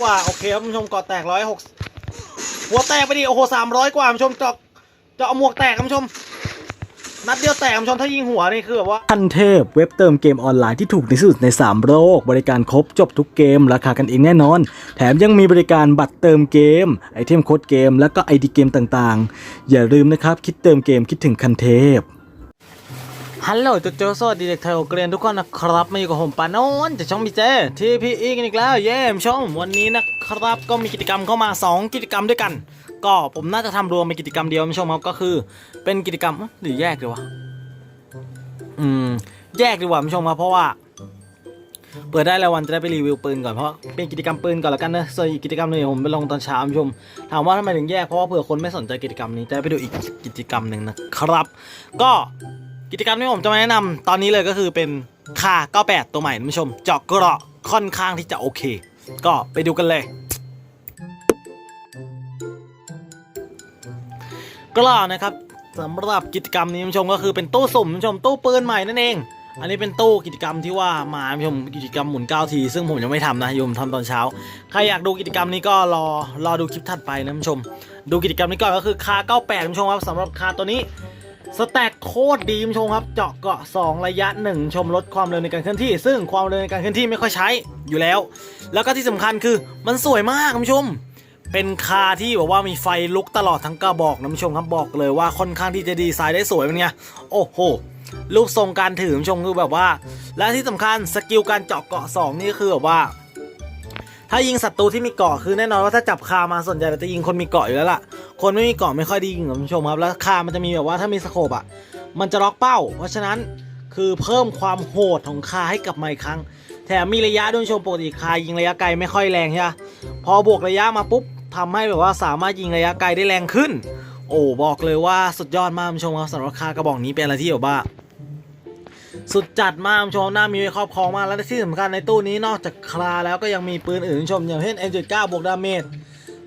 กว่าโอเคครับคุณผู้ชมเกาะแตกร้อยหกหัวแตกไปดิโอ้โหสามร้อยกว่าคุณผู้ชมเจาะเจาะเอาหมวกแตกคุณผู้ชมนัดเดียวแตกคุณผู้ชมถ้ายิงหัวนี่คือแบบว่าทันเทพเว็บเติมเกมออนไลน์ที่ถูกที่สุดใน 3 โลก บริการครบจบทุกเกม ราคากันเองแน่นอน แถมยังมีบริการบัตรเติมเกม ไอเทมโค้ดเกม แล้วก็ไอดีเกมต่างๆ อย่าลืมนะครับ คิดเติมเกมคิดถึงคันเทพ ฮัลโหลจุดโจสวัสดีเด็กไทยโอเกรียนทุกคนนะครับมาอยู่กับผมปานนนท์จากช่องพีเจทีพีอีกันอีกแล้วเย้มชมวันนี้นะครับก็มีกิจกรรมเข้ามา 2 กิจกรรมด้วยกัน ก็ผมน่าจะทำรวมเป็นกิจกรรมเดียวคุณผู้ชมครับก็คือ เป็นกิจกรรมหรือแยกดีวะอืมแยกดีกว่าคุณผู้ชมครับเพราะว่าเปิดได้แล้ววันจะได้ไปรีวิวปืนก่อนเพราะเป็นกิจกรรมปืนก่อนแล้วกันนะส่วนอีกกิจกรรมหนึงผมไปลงตอนเช้าชม ถามว่าทำไมถึงแยกเพราะว่าเผื่อคนไม่สนใจกิจกรรมนี้จะได้ไปดูอีกกิจกรรมหนึ่งนะครับ ก็ กิจกรรมที่ผมจะมาแนะนำตอนนี้เลยก็คือเป็นคา98 ตัวใหม่ท่านผู้ชม เจาะเกราะค่อนข้างที่จะโอเค ก็ไปดูกันเลยกล้านะครับสำหรับกิจกรรมนี้ท่านผู้ชมก็คือเป็นตู้สุ่มท่านผู้ชมตู้ปืนใหม่นั่นเอง อันนี้เป็นตู้กิจกรรมที่ว่ามาท่านผู้ชมกิจกรรมหมุน9ทีซึ่งผมยังไม่ทำนะโยมทำตอนเช้าใครอยากดูกิจกรรมนี้ก็รอรอดูคลิปถัดไปนะท่านผู้ชม ดูกิจกรรมนี้ก่อนก็คือคา98ท่านผู้ชมครับสำหรับคาตัวนี้ สแต็กโคตรดีคุณผู้ชมครับ เจาะเกาะ 2 ระยะ 1 ชมลดความเร็วในการเคลื่อนที่ ซึ่งความเร็วในการเคลื่อนที่ไม่ค่อยใช้อยู่แล้ว แล้วก็ที่สำคัญคือมันสวยมากคุณผู้ชม เป็นคาที่แบบว่ามีไฟลุกตลอดทั้งกระบอกนะคุณผู้ชมครับบอกเลยว่าค่อนข้างที่จะดีไซน์ได้สวยเป็นไงโอ้โหรูปทรงการถือคุณผู้ชมคือแบบว่า และที่สำคัญสกิลการเจาะเกาะ 2 นี่คือแบบว่า ถ้ายิงศัตรูที่มีเกาะคือแน่นอนว่าถ้าจับคามาส่วนใหญ่เราจะยิงคนมีเกาะอยู่แล้วล่ะ คนไม่มีเกาะไม่ค่อยดียิงคุณผู้ชมครับ แล้วคามันจะมีแบบว่าถ้ามีสโคปอะ มันจะล็อกเป้า เพราะฉะนั้นคือเพิ่มความโหดของคาให้กับมาอีกครั้ง แถมมีระยะด้วยคุณผู้ชมปกติคายิงระยะไกลไม่ค่อยแรงใช่ไหมพอบวกระยะมาปุ๊บทำให้แบบว่าสามารถยิงระยะไกลได้แรงขึ้น โอ้บอกเลยว่าสุดยอดมากคุณผู้ชมครับสำหรับคากระบอกนี้เป็นอะไรที่แบบว่า สุดจัดมากคุณผู้ชมหน่ามีไว้ครอบครองมากและที่สำคัญในตู้นี้นอกจากคลาแล้วก็ยังมีปืนอื่นคุณผู้ชมอย่างเช่น M79 บวกดาเมจ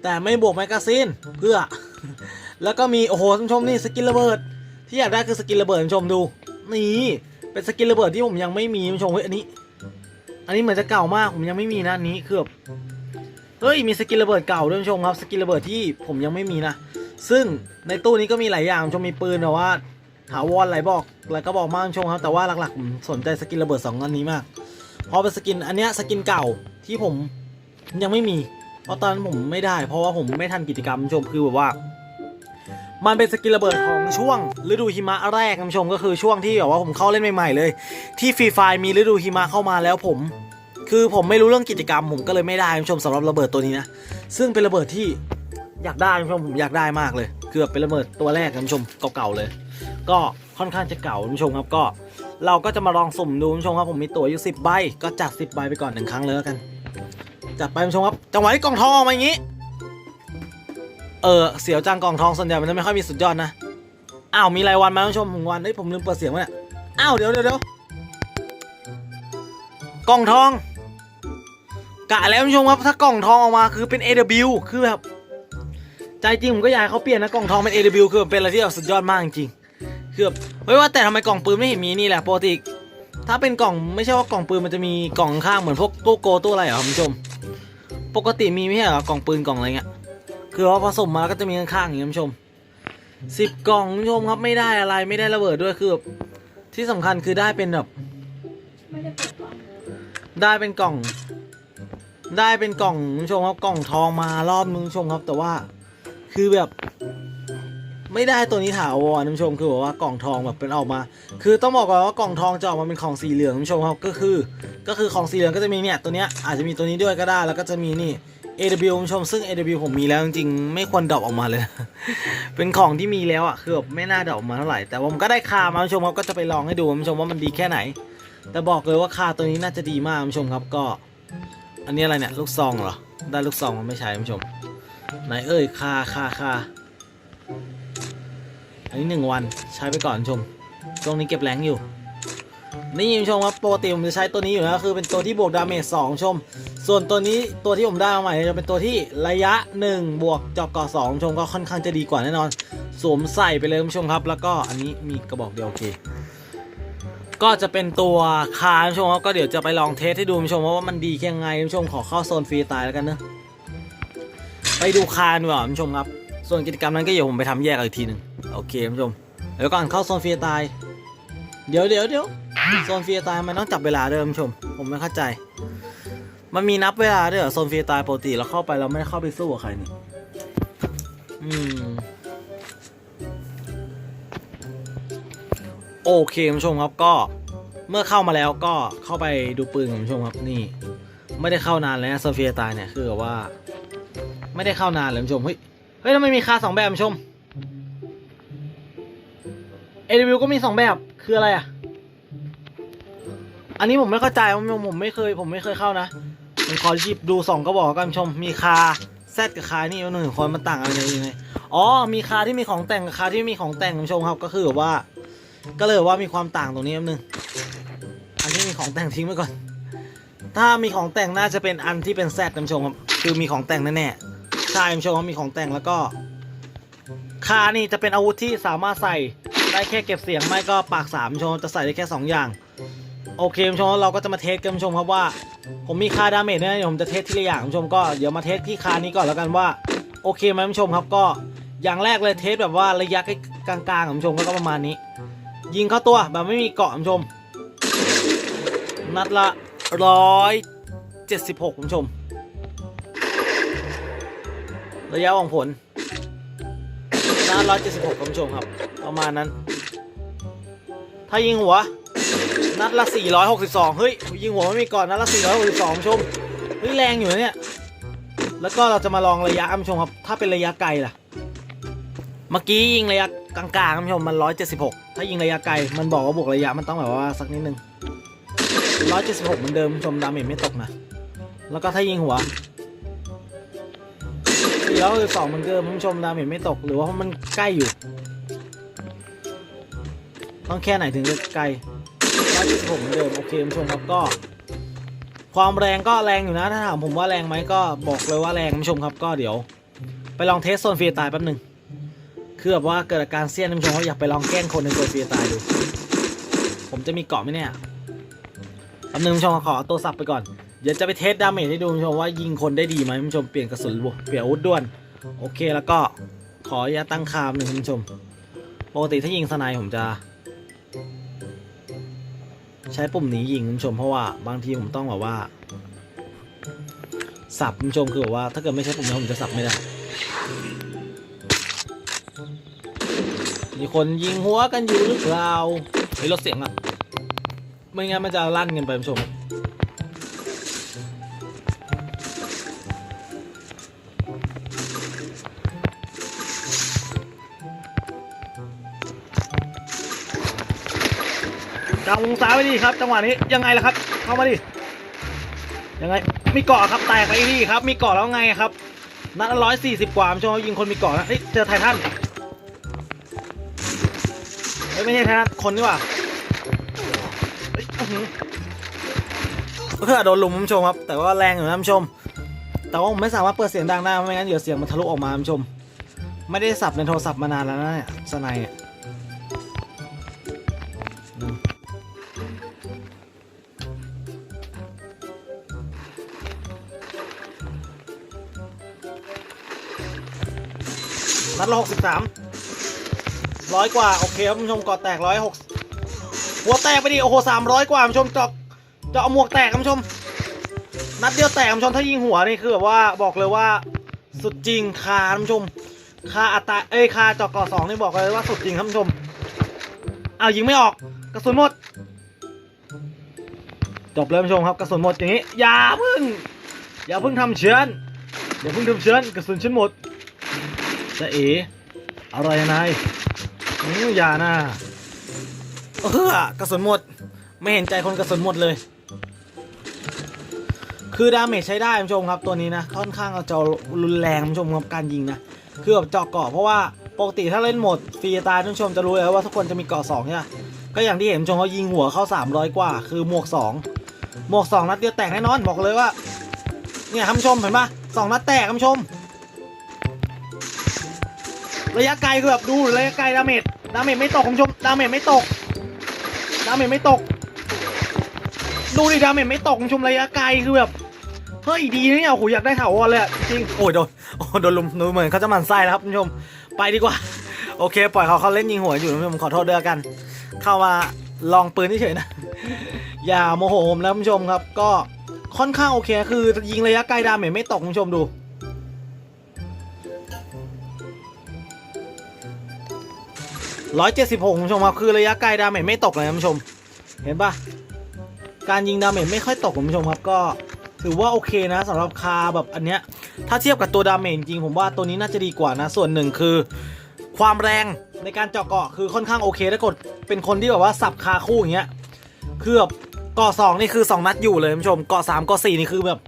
แต่ไม่บวกแมกกาซีนเพื่อ แล้วก็มีโอ้โหท่านผู้ชมนี่สกินระเบิด ที่อยากได้คือสกินระเบิดท่านผู้ชมดูนี่เป็นสกินระเบิดที่ผมยังไม่มีท่านผู้ชมเฮ้ยอันนี้ อันนี้เหมือนจะเก่ามากผมยังไม่มีนะอันนี้คือแบบเฮ้ยมีสกินระเบิดเก่าด้วยท่านผู้ชมครับสกินระเบิดที่ผมยังไม่มีนะซึ่งในตู้นี้ก็มีหลายอย่างท่านผู้ชมมีปืนแบบว่า ถาวรหลายบอกหลายก็บอกมากท่านผู้ชมครับ แต่ว่าหลักๆผมสนใจสกินระเบิดสองอันนี้มากเพราะเป็นสกินอันเนี้ยสกินเก่าที่ผมยังไม่มี เพราะตอนนั้นผมไม่ได้ เพราะว่าผมไม่ทันกิจกรรมท่านผู้ชมคือแบบว่า มันเป็นสกินระเบิดของช่วง ฤดูหิมะแรกท่านผู้ชมก็คือช่วงที่แบบว่าผมเข้าเล่นใหม่ๆเลย ที่ฟรีไฟมีฤดูหิมะเข้ามาแล้วผม คือผมไม่รู้เรื่องกิจกรรม ผมก็เลยไม่ได้ท่านผู้ชมสำหรับระเบิดตัวนี้นะซึ่งเป็นระเบิดที่อยากได้ท่านผู้ชมผมอยากได้มากเลยคือแบบเป็นระเบิดตัวแรกท่านผู้ชมเก่าๆเลย ก็ค่อนข้างจะเก่าท่านผู้ชมครับก็ เราก็จะมาลองสุ่มดูท่านผู้ชมครับผมมีตั๋วอยู่10ใบก็จัด10ใบไปก่อนหนึ่งครั้งเลยแล้วกันจัดไปท่านผู้ชมครับจังหวะที่กล่องทองออกมาอย่างนี้ เออเสียวจังกล่องทองส่วนใหญ่มันจะไม่ค่อยมีสุดยอดนะอ้าวมีรายวันมาท่านผู้ชมผมวันเฮ้ยผมลืมเปิดเสียงว้เนี่ยอ้าวเดี๋ยวเดี๋ยวเดี๋ยวกล่องทองกะแล้วท่านผู้ชมครับถ้ากล่องทองออกมาคือเป็น AW คือแบบใจจริงผมก็อยากให้เขาเปลี่ยนนะกล่องทองเป็น AW คือเป็นอะไรที่แบบสุดยอดมากจริง คือบบไม่ว่าแต่ทำไมกล่องปืนไม่เห็นมีนี่แหละปกติถ้าเป็นกล่องไม่ใช่ว่ากล่องปืนมันจะมีกล่องข้างเหมือนพวกตู้โกตู้อะไรเหรอคุณผู้ชม ปกติมีไม่ใช่เหรอกล่องปืนกล่องอะไรเงี้ยคือว่าผสมมาแล้วก็จะมีข้างๆอย่างนี้คุณผู้ชมสิบกล่องคุณผู้ชมครับไม่ได้อะไรไม่ได้ระเบิดด้วยคือแบบที่สำคัญคือได้เป็นแบบได้เป็นกล่อง ได้เป็นกล่องคุณผู้ชมครับกล่องทองมารอบนึงคุณผู้ชมครับ แต่ว่าคือแบบ ไม่ได้ตัวนี้ถาวรคุณผู้ชมคือแบบว่ากล่องทองแบบเป็นออกมา คือต้องบอกก่อนว่ากล่องทองจะออกมาเป็นของสีเหลืองคุณผู้ชมครับก็คือ ก็คือของสีเหลืองก็จะมีเนี่ยตัวเนี้ยอาจจะมีตัวนี้ด้วยก็ได้แล้วก็จะมีนี่ AW คุณผู้ชมซึ่ง AW ผมมีแล้วจริงๆไม่ควรดรอปออกมาเลย เป็นของที่มีแล้วอะคือแบบไม่น่าดรอปออกมาเท่าไหร่แต่ผมก็ได้คามาคุณผู้ชมครับก็จะไปลองให้ดูคุณผู้ชมว่ามันดีแค่ไหน แต่บอกเลยว่าคาตัวนี้น่าจะดีมากคุณผู้ชมครับก็ อันนี้อะไรเนี่ยลูกซองเหรอได้ลูกซองมันไม่ใช่คุณผู้ชมไหนเอ่ยคาคาคา อันนี้หนึ่งวันใช้ไปก่อนชม ช่วงนี้เก็บแรงอยู่ นี่คุณผู้ชมครับปกติผมจะใช้ตัวนี้อยู่แล้วคือเป็นตัวที่บวกดาเมจสองชม ส่วนตัวนี้ตัวที่ผมได้มาใหม่จะเป็นตัวที่ระยะ 1 บวกจอกก่อสองชมก็ค่อนข้างจะดีกว่าแน่นอน สวมใส่ไปเลยคุณผู้ชมครับ แล้วก็อันนี้มีกระบอกเดียวโอเคก็จะเป็นตัวคาร์ท่านผู้ชมครับก็เดี๋ยวจะไปลองเทสให้ดูท่านผู้ชมว่ามันดีแค่ไหนท่านผู้ชมขอเข้าโซนฟรีตายแล้วกันเนอะไปดูคาร์ดีกว่าท่านผู้ชมครับ ส่วนกิจกรรมนั้นก็เดี๋ยวผมไปทำแยกเอาอีกทีหนึ่งโอเคท่านผู้ชมเดี๋ยวก่อนเข้าโซนเฟรีตายเดี๋ยวเดี๋ยวเดี๋ยวโซนเฟรีตายมันต้องจับเวลาเด้วยท่านผู้ชม ผมไม่เข้าใจ มันมีนับเวลาด้วยเหรอโซนเฟรีตายปกติเราเข้าไปเราไม่ได้เข้าไปสู้กับใครนี่อืมโอเคคุณผู้ชมครับก็เมื่อเข้ามาแล้วก็เข้าไปดูปืนคุณผู้ชมครับนี่ ไม่ได้เข้านานแล้วโซเฟียตายเนี่ยคือว่า ไม่ได้เข้านานเลยคุณผู้ชมเฮ้ย เฮ้ยทำไมมีคาสองแบบชมเอวิวก็มีสองแบบคืออะไรอะ อันนี้ผมไม่เข้าใจผมผมไม่เคย ผมไม่เคยเข้านะผมขอหยิบดูสองก็บอกกันชม มีคาแซดกับคานี่หนึ่งคนมันต่างอะไรยังไงอ๋อ มีคาที่มีของแต่งกับคาที่ไม่มีของแต่งคุณชมครับ ก็คือแบบว่า ก็เลยว่ามีความต่างตรงนี้นิดนึงอันที่มีของแต่งทิ้งไว้ก่อน ถ้ามีของแต่งน่าจะเป็นอันที่เป็นแซดท่านชมครับ คือมีของแต่งแน่ๆ ใช่ท่านผู้ชมมีของแต่งแล้วก็ คานี่จะเป็นอาวุธที่สามารถใส่ได้แค่เก็บเสียงไม่ก็ปากสามชมจะใส่ได้แค่สองอย่าง โอเคท่านผู้ชมเราก็จะมาเทสกันท่านผู้ชมครับว่า ผมมีคาดาเมจเนี่ยผมจะเทสทีละอย่างท่านผู้ชมก็เดี๋ยวมาเทสที่คานี้ก่อนแล้วกันว่า โอเคไหมท่านผู้ชมครับก็อย่างแรกเลยเทสแบบว่าระยะใกล้กลางๆท่านผู้ชมก็ประมาณนี้ ยิงเข้าตัวแบบไม่มีเกาะคุณชม นัดละร้อยเจ็ดสิบหกคุณชม ระยะวางผลนัดร้อยเจ็ดสิบหกคุณผู้ชมครับ ประมาณนั้น ถ้ายิงหัว นัดละสี่ร้อยหกสิบสองเฮ้ย ยิงหัวไม่มีก่อน นัดละสี่ร้อยหกสิบสองคุณผู้ชม เฮ้ย แรงอยู่นะเนี่ย แล้วก็เราจะมาลองระยะคุณผู้ชมครับ ถ้าเป็นระยะไกลล่ะ เมื่อกี้ยิงระยะกลางๆคุณผู้ชมมัน 176 ถ้ายิงระยะไกล มันบอกว่าบวกระยะมันต้องแบบว่าสักนิดนึง176เหมือนเดิมคุณผู้ชมดาเมจไม่ตกนะ แล้วก็ถ้ายิงหัว 462เหมือนเดิมผู้ชมดาเมจไม่ตกหรือว่ามันใกล้อยู่ ต้องแค่ไหนถึงจะไกล176เหมือนเดิมโอเคผู้ชมครับก็ ความแรงก็แรงอยู่นะถ้าถามผมว่าแรงไหมก็บอกเลยว่าแรงผู้ชมครับก็เดี๋ยว ไปลองเทสโซนเฟรีตายแป๊บหนึงคือแบบว่าเกิดอาการเซียนท่านผู้ชมว่าอยากไปลองแกล้งคนในโซเฟียตายดูผมจะมีเกาะไหมเนี่ยแป๊บนึงผู้ชมขอตัวสับไปก่อน เดี๋ยวจะไปเทสดาเมจให้ดูท่านผู้ชมว่ายิงคนได้ดีไหมท่านผู้ชมเปลี่ยนกระสุนบวกเปลี่ยนอาวุธด้วน โอเคแล้วก็ขออย่าตั้งคามหนึ่งท่านผู้ชมปกติถ้ายิงสไนผมจะ ใช้ปุ่มนี้ยิงท่านผู้ชมเพราะว่าบางทีผมต้องแบบว่า สับท่านผู้ชมคือแบบว่าถ้าเกิดไม่ใช้ปุ่มนี้ผมจะสับไม่ได้ มีคนยิงหัวกันอยู่หรือเปล่าเฮ้ยลดเสียงอะไม่งั้นมันจะลั่นกันไปคุณผู้ชม กางวงซ้ายไปดีครับ จังหวะนี้ยังไงล่ะครับ เข้ามาดิยังไงมีเกาะครับแตกไปที่ครับ มีเกาะแล้วไงครับนัดร้อยสี่สิบกว่าชมยิงคนมีเกาะนะเอ้ยเจอไททันเฮ้ยไม่ใช่ไททันคนนี่ว่าเฮ้ยอื้อหือเพื่อโดนลุมคุณผู้ชมครับ แต่ว่าแรงอยู่นะคุณผู้ชม แต่ว่าผมไม่สามารถเปิดเสียงดังได้ไม่งั้นเดี๋ยวเสียงมันทะลุออกมาคุณผู้ชม ไม่ได้สับในโทรศัพท์มานานแล้วนะเนี่ยสไนเนี่ย ละหกสิบสามร้อยกว่า โอเคครับผู้ชมกอดแตกร้อยหกหัวแตกไปดิโอ้โหสามร้อยกว่าผู้ชมจาะจะเอาหมวกแตกคุณผู้ชม นัดเดียวแตกผู้ชมถ้ายิงหัวนี่คือแบบว่าบอกเลยว่าสุดจริงคาผู้ชมคาอัตราเอ้ยคาจาะก่อสองนี่บอกเลยว่าสุดจริงครับผู้ชมอ้าวยิงไม่ออกกระสุนหมดจบเลยผู้ชมครับกระสุนหมดอย่างนี้อย่าพึ่งอย่าพึ่งทำเชื้อนอย่าพึ่งทำเชื้อนกระสุนฉันหมด จะเอ๋อะไรนายอย่านะเออกระสุนหมด ไม่เห็นใจคนกระสุนหมดเลย คือดาเมจใช้ได้คุณผู้ชมครับตัวนี้นะค่อนข้างจะรุนแรงคุณผู้ชมครับการยิงนะคือแบบเจาะเกาะเพราะว่าปกติถ้าเล่นโหมดฟรีตายท่านผู้ชมจะรู้เลยว่าทุกคนจะมีเกาะสองใช่ไหมก็อย่างที่เห็นคุณผู้ชมเขายิงหัวเข้า 300 กว่า คือหมวก 2 หมวก 2 นัดเดียวแตกแน่นอนบอกเลยว่า เนี่ยท่านผู้ชมเห็นปะสองนัดแตกท่านผู้ชม ระยะไกลคือแบบดูระยะไกลดาเมจดาเมจไม่ตกคุณผู้ชมดาเมจไม่ตกดาเมจไม่ตก ดูดิดาเมจไม่ตกคุณผู้ชมระยะไกลคือแบบเฮ้ยดีนะเนี่ยโอ้โหอยากได้ถาวรเลยอะจริงโอ้ยโดนโอ้โดนลุมดูเหมือนเขาจะหมันไส้แล้วครับคุณผู้ชมไปดีกว่า โอเค ปล่อยเขาเขาเล่นยิงหัวอยู่คุณผู้ชมขอโทษด้วยกัน เข้ามาลองปืนเฉยๆนะ อย่าโมโหผมนะคุณผู้ชมครับ ก็ค่อนข้างโอเค คือยิงระยะไกลดาเมจไม่ตกคุณผู้ชมดู ร้อยเจ็ดสิบหกคุณผู้ชมครับคือระยะไกลดาเมจไม่ตกเลยนะคุณผู้ชม เห็นปะการยิงดาเมจไม่ค่อยตกคุณผู้ชมครับก็ถือว่าโอเคนะสำหรับคาแบบอันเนี้ยถ้าเทียบกับตัวดาเมจจริงผมว่าตัวนี้น่าจะดีกว่านะ ส่วนหนึ่งคือ ความแรงในการเจาะเกาะคือค่อนข้างโอเคถ้ากดเป็นคนที่แบบว่าสับคาคู่อย่างเงี้ยคือแบบเกาะสองนี่คือสองนัดอยู่เลยคุณผู้ชมเกาะสามเกาะสี่นี่คือแบบ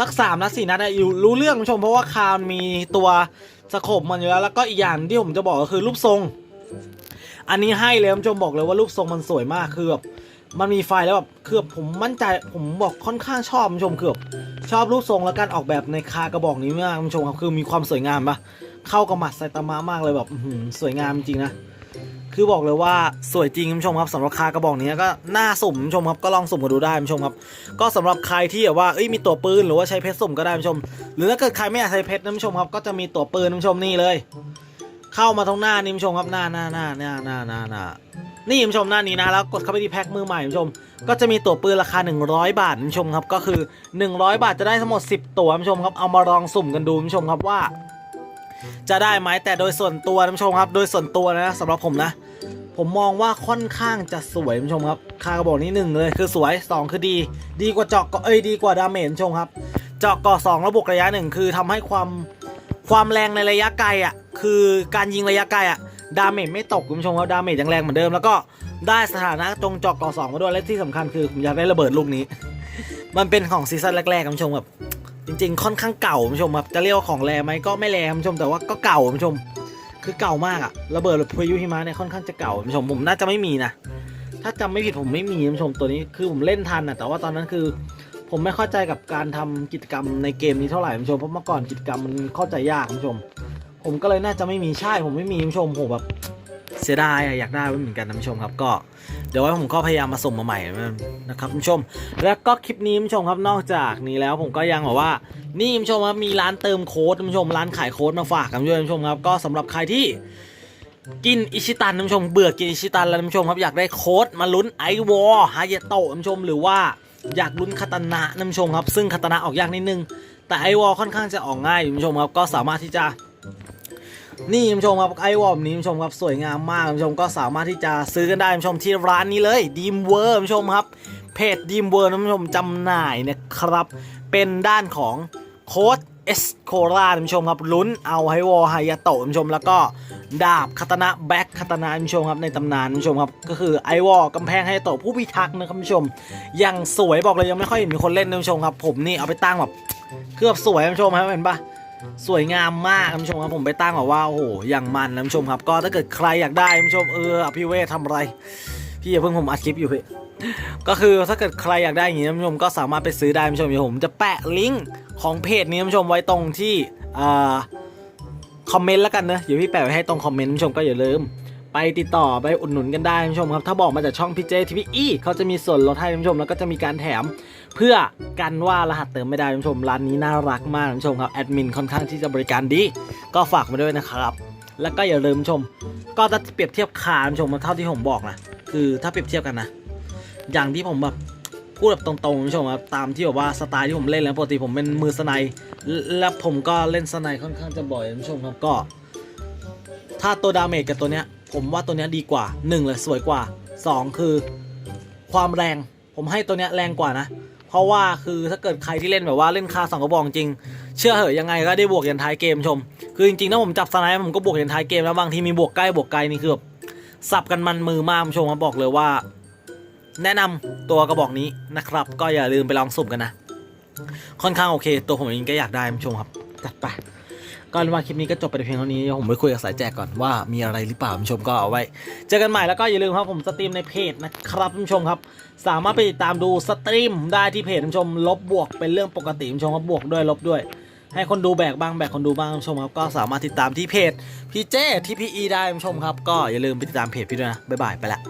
สักสามนัดสี่นัดอะอยู่รู้เรื่องคุณผู้ชมเพราะว่าคามีตัวสโคปมันอยู่แล้วแล้วก็อีกอย่างที่ผมจะบอกก็คือรูปทรง อันนี้ให้เลยคุณผู้ชมบอกเลยว่ารูปทรงมันสวยมากคือแบบมันมีไฟแล้วแบบคือบผมมั่นใจผมบอกค่อนข้างชอบคุณผู้ชมคือแบบชอบรูปทรงและการออกแบบในคากระบอกนี้มากคุณผู้ชมครับคือมีความสวยงามปะเข้ากับหมัดไซตามะมากเลยแบบสวยงามจริงนะคือบอกเลยว่าสวยจริงคุณผู้ชมครับสำหรับคากระบอกนี้ก็น่าสุ่มคุณผู้ชมครับก็ลองสุ่มกันดูได้คุณผู้ชมครับ ก็สำหรับใครที่แบบว่าเอ้ยมีตัวปืนหรือว่าใช้เพชรสุ่มก็ได้คุณผู้ชม หรือถ้าเกิดใครไม่อยากใช้เพชรนะคุณผู้ชมครับก็จะมีตัวปืนคุณผู้ชมนี่เลย เข้ามาตรงหน้านี่ผู้ชมครับหน้าหน้าหน้าหน้าหน้าหน้าหน้านี่คุณผู้ชมหน้านี้นะแล้วกดเข้าไปที่แพ็คมือใหม่คุณผู้ชม ก็จะมีตัวปืนราคา 100 บาทคุณผู้ชมครับก็คือ 100 บาทจะได้ทั้งหมด 10 ตัวคุณผู้ชมครับเอามาลองสุ่มกันดูคุณผู้ชมครับว่า จะได้ไหมแต่โดยส่วนตัวคุณผู้ชมครับ โดยส่วนตัวนะสำหรับผมนะ ผมมองว่าค่อนข้างจะสวยคุณผู้ชมครับคากระบอกนี้หนึ่งเลยคือสวยสองคือดี ดีกว่าเจาะกาะเอ้ยดีกว่าดาเมจคุณผู้ชมครับเจาะกาะสองแล้วบวกระยะหนึ่งคือทำให้ความความแรงในระยะไกลอะ คือการยิงระยะไกลอะดาเมจไม่ตกคุณผู้ชมครับดาเมจยังแรงเหมือนเดิมแล้วก็ได้สถานะตรงจาะเกาะสองมาด้วยและที่สำคัญคือผมอยากได้ระเบิดลูกนี้ มันเป็นของซีซั่นแรกๆคุณผู้ชมแบบจริง ๆ ค่อนข้างเก่าคุณผู้ชมครับจะเรียกว่าของแรงไหมก็ไม่แรงคุณผู้ชมแต่ว่าก็เก่าคุณผู้ชม คือเก่ามากอะระเบิดพายุหิมะเนี่ยค่อนข้างจะเก่าคุณผู้ชมผมน่าจะไม่มีนะถ้าจำไม่ผิดผมไม่มีคุณผู้ชมตัวนี้คือผมเล่นทันอะแต่ว่าตอนนั้นคือ ผมไม่เข้าใจกับการทำกิจกรรมในเกมนี้เท่าไหร่คุณผู้ชมเพราะเมื่อก่อนกิจกรรมมันเข้าใจยากคุณผู้ชม ผมก็เลยน่าจะไม่มีใช่ผมไม่มีคุณผู้ชมผมแบบเสียดายอะอยากได้ไว้เหมือนกันนะคุณผู้ชมครับก็เดี๋ยวไว้ผมก็พยายามมาส่งมาใหม่นะครับคุณผู้ชม แล้วก็คลิปนี้คุณผู้ชมครับนอกจากนี้แล้วผมก็ยังบอกว่านี่คุณผู้ชมครับมีร้านเติมโค้ดคุณผู้ชมร้านขายโค้ดมาฝากกันด้วยคุณผู้ชมครับก็สำหรับใครที่กินอิชิตันท่านผู้ชมเบื่อกินอิชิตันแล้วท่านผู้ชมครับอยากได้โค้ดมาลุ้นไอวอร์ฮายาโตะท่านผู้ชมหรือว่าอยากลุ้นคาตานะท่านผู้ชมครับ ซึ่งคาตานะออกยากนิดนึง แต่ไอวอร์ค่อนข้างจะออกง่ายท่านผู้ชมครับก็สามารถที่จะ นี่ท่านผู้ชมครับไอวอร์นี้ท่านผู้ชมครับสวยงามมากท่านผู้ชมก็สามารถที่จะซื้อกันได้ท่านผู้ชมที่ร้านนี้เลยดีมเวอร์ท่านผู้ชมครับเพจดีมเวอร์ท่านผู้ชมจำหน่ายนะครับเป็นด้านของโค้ดเอสโคราท่านผู้ชมครับลุ้นเอาไฮวอร์ฮยาโตะท่านผู้ชมแล้วก็ดาบคาตนะแบ็คคาตนะคุณผู้ชมครับในตำนานคุณผู้ชมครับก็คือไอวอลกำแพงไฮโตะผู้พิทักษ์นะครับคุณผู้ชมยังสวยบอกเลยยังไม่ค่อยเห็นมีคนเล่นนะคุณผู้ชมครับผมนี่เอาไปตั้งแบบคือบบสวยคุณผู้ชมครับเห็นปะ สวยงามมากคุณผู้ชมครับผมไปตั้งบอกว่าโอ้โหอย่างมันนะคุณผู้ชมครับ ก็ถ้าเกิดใครอยากได้คุณผู้ชมเออพี่เวททำอะไร พี่อย่าเพิ่งผมอัดคลิปอยู่พี่ก็คือถ้าเกิดใครอยากได้อย่างนี้คุณผู้ชมก็สามารถไปซื้อได้คุณผู้ชมเดี๋ยวผมจะแปะลิงก์ของเพจนี้คุณผู้ชมไว้ตรงที่อ่าคอมเมนต์แล้วกันนะเดี๋ยวพี่แปะไว้ให้ตรงคอมเมนต์คุณผู้ชมก็อย่าลืม ไปติดต่อไปอุดหนุนกันได้คุณผู้ชมครับ ถ้าบอกมาจากช่องพีเจทีพีอีเขาจะมีส่วนลดให้คุณผู้ชมแล้วก็จะมีการแถม เพื่อกันว่ารหัสเติมไม่ได้คุณผู้ชมร้านนี้น่ารักมากคุณผู้ชมครับแอดมินค่อนข้างที่จะบริการดีก็ฝากมาด้วยนะครับ แล้วก็อย่าลืมชม ก็ถ้าเปรียบเทียบขาคุณผู้ชมเท่าที่ผมบอกนะคือถ้าเปรียบเทียบกันนะอย่างที่ผมแบบพูดแบบตรงๆคุณผู้ชมครับตามที่แบบว่าสไตล์ที่ผมเล่นแล้วปกติผมเป็นมือสไนด์และผมก็เล่นสไนด์ค่อนข้างจะบ่อยคุณผู้ชมครับก็ ถ้าตัวดาเมจกับตัวเนี้ย ผมว่าตัวนี้ดีกว่าหนึ่งเลยสวยกว่าสองคือ ความแรง ผมให้ตัวนี้แรงกว่านะ เพราะว่าคือถ้าเกิดใครที่เล่นแบบว่าเล่นคาสองกระบอกจริง เชื่อเหอะยังไงก็ได้บวกยันท้ายเกมชม คือจริงๆถ้าผมจับสไนด์ผมก็บวกยันท้ายเกมแล้วบางทีมีบวกใกล้บวกไกลนี่คือแบบสับกันมันมือมากชมครับอกเลยว่า แนะนำตัวกระบอกนี้นะครับ ก็อย่าลืมไปลองสุ่มกันนะ ค่อนข้างโอเค ตัวผมเองก็อยากได้ชมครับจัดไป ก็เป็นว่าคลิปนี้ก็จบไปเพียงเท่านี้เดี๋ยวผมไปคุยกับสายแจกก่อนว่ามีอะไรหรือเปล่าผู้ชมก็เอาไว้ เจอกันใหม่แล้วก็อย่าลืมครับผมสตรีมในเพจนะครับผู้ชมครับ สามารถไปติดตามดูสตรีมได้ที่เพจผู้ชม ลบบวกเป็นเรื่องปกติผู้ชมครับบวกด้วยลบด้วย ให้คนดูแบกบ้างแบกคนดูบ้างผู้ชมครับก็สามารถติดตามที่เพจพี่เจที่พีได้ผู้ชมครับก็อย่าลืมไปติดตามเพจพี่ด้วยนะบ๊ายบายไปละ